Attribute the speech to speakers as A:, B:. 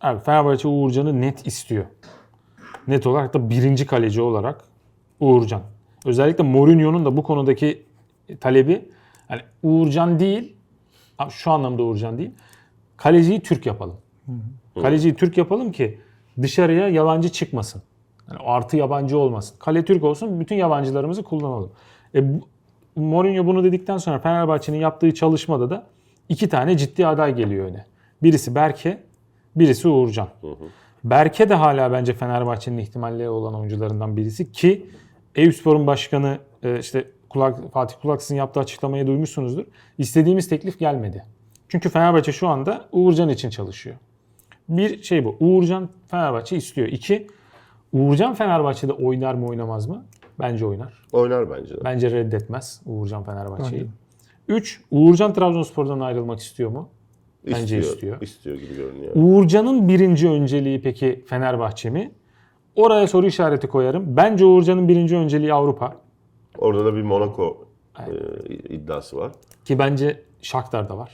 A: Abi Fenerbahçe Uğurcan'ı net istiyor. Net olarak da birinci kaleci olarak Uğurcan. Özellikle Mourinho'nun da bu konudaki talebi yani Uğurcan değil, şu anlamda Uğurcan değil, kaleciyi Türk yapalım. Kaleciyi Türk yapalım ki dışarıya yabancı çıkmasın. Yani artı yabancı olmasın. Kale Türk olsun, bütün yabancılarımızı kullanalım. E, bu- Mourinho bunu dedikten sonra Fenerbahçe'nin yaptığı çalışmada da iki tane ciddi aday geliyor öne. Birisi Berke, birisi Uğurcan. Berke de hala bence Fenerbahçe'nin ihtimalleri olan oyuncularından birisi ki Eyüpspor'un başkanı e, işte Kulak, Fatih Kulaksız'ın yaptığı açıklamayı duymuşsunuzdur. İstediğimiz teklif gelmedi. Çünkü Fenerbahçe şu anda Uğurcan için çalışıyor. Bir şey bu. Uğurcan Fenerbahçe istiyor. İki, Uğurcan Fenerbahçe'de oynar mı oynamaz mı? Bence oynar.
B: Oynar bence de.
A: Bence reddetmez Uğurcan Fenerbahçe'yi.
C: Aynen.
A: 3. Uğurcan Trabzonspor'dan ayrılmak istiyor mu? Bence
B: İstiyor,
A: istiyor.
B: İstiyor gibi görünüyor.
A: Uğurcan'ın birinci önceliği peki Fenerbahçe mi? Oraya soru işareti koyarım. Bence Uğurcan'ın birinci önceliği Avrupa.
B: Orada da bir Monaco e, iddiası var.
A: Ki bence Shakhtar'da var.